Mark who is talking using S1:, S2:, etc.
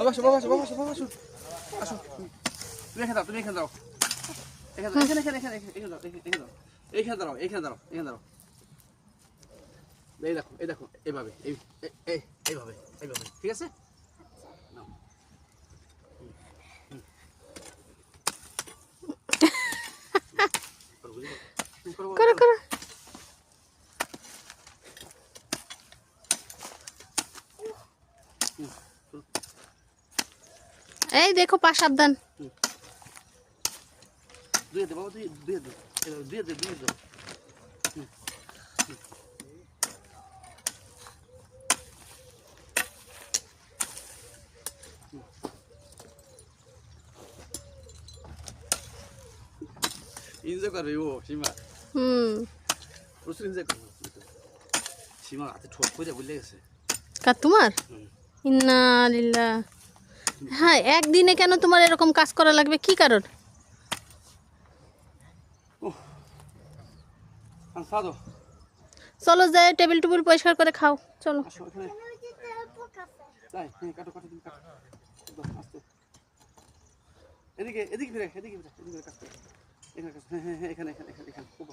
S1: বাবা আসো বাবা আসো বাবা আসো। বাবা আসো আসো তুমি এখানে দাও তুমি এখানে দাও। এখানে এখানে এখানে এখানে এখানে দাও এখানে এখানে দাও। এইখানে দাঁড়াও এইখানে দাঁড়াও এখানে দাঁড়াও। এই দেখো এই দেখো এইভাবে এই এই- এই এইভাবে এইভাবে ঠিক আছে? করো করো।
S2: এই দেখো পা সাবধান।
S1: দুয়ে দে বাবা দুয়ে দুয়ে দে। দুয়ে দে দুয়ে দে।
S2: তোমার। ইন্না লিল্লাহ। হ্যাঁ একদিনে কেন তোমার এরকম কাজ করা লাগবে? কি কারণ? চলো যাই টেবিল টুবিল পরিষ্কার করে খাও। চলো।
S1: এখানে। এদিকে এদিকে ফিরে এদিকে ফিরে এদিকে কাজ করো এখানে হ্যাঁ হ্যাঁ হ্যাঁ এখানে এখানে এখানে এখানে খুব